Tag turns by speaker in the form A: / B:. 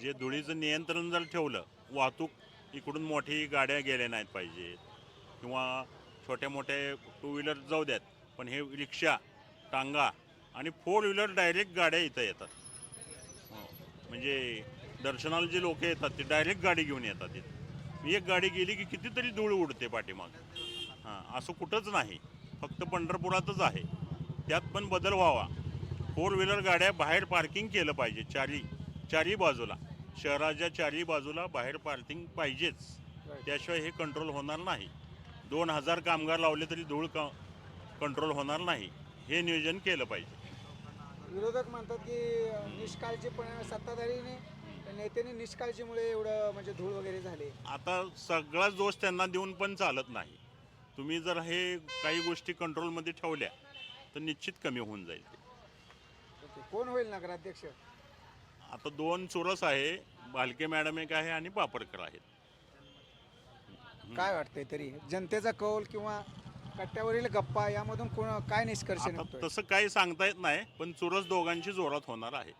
A: जे धुळीचं नियंत्रण जर ठेवलं वाहतूक इकडून मोठी गाड्या गेल्या नाहीत पाहिजेत किंवा छोट्या मोठ्या टू व्हीलर जाऊ द्यात पण हे रिक्षा टांगा आणि फोर व्हीलर डायरेक्ट गाड्या इथं येतात. हो, म्हणजे दर्शनाला जे लोक येतात ते डायरेक्ट गाडी घेऊन येतात इथं. एक गाडी गेली की कितीतरी धूळ उडते पाठीमाग. हां असं कुठंच नाही. फक्त पंढरपुरातच आहे. त्यात पण बदल व्हावा. फोर व्हीलर गाड्या बाहेर पार्किंग केलं पाहिजे चारी. चारही बाजूला शहराच्या चारही बाजूला बाहेर पार्किंग पाहिजेच. त्याशिवाय हे कंट्रोल होणार नाही. दोन हजार कामगार लावले तरी धूळ क कंट्रोल होणार नाही. हे नियोजन केलं पाहिजे.
B: विरोधक म्हणतात की निष्काळजीपणे सत्ताधारीने नेत्याने निष्काळजीमुळे एवढं म्हणजे धूळ वगैरे झाले.
A: आता सगळाच दोष त्यांना देऊन पण चालत नाही. तुम्ही जर हे काही गोष्टी कंट्रोलमध्ये ठेवल्या तर निश्चित कमी होऊन जाईल.
B: कोण होईल नगराध्यक्ष?
A: आता दोन चुरस आहे भालके मॅडम एक आहे आणि पापरकर आहेत.
B: काय वाटतंय तरी? जनतेचा कौल किंवा कट्ट्यावरील गप्पा यामधून कोण काय निष्कर्ष
A: आता
B: निघतोय?
A: तसं काही सांगता येत नाही पण चुरस दोघांची जोरात होणार आहे.